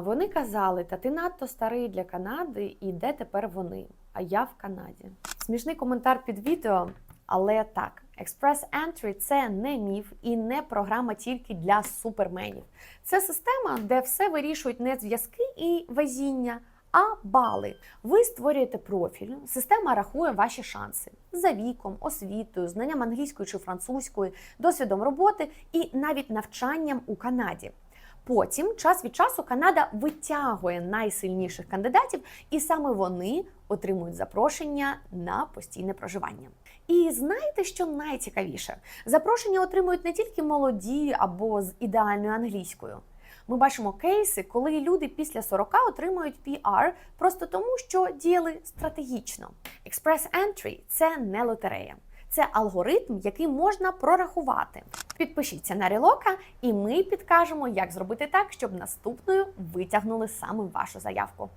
Вони казали, та ти надто старий для Канади, і де тепер вони? А я в Канаді. Смішний коментар під відео, але так, Express Entry – це не міф і не програма тільки для суперменів. Це система, де все вирішують не зв'язки і везіння, а бали. Ви створюєте профіль, система рахує ваші шанси за віком, освітою, знанням англійської чи французької, досвідом роботи і навіть навчанням у Канаді. Потім, час від часу, Канада витягує найсильніших кандидатів, і саме вони отримують запрошення на постійне проживання. І знаєте, що найцікавіше? Запрошення отримують не тільки молоді або з ідеальною англійською. Ми бачимо кейси, коли люди після 40 отримують PR просто тому, що діяли стратегічно. Express Entry – це не лотерея. Це алгоритм, який можна прорахувати. Підпишіться на Релока, і ми підкажемо, як зробити так, щоб наступною витягнули саме вашу заявку.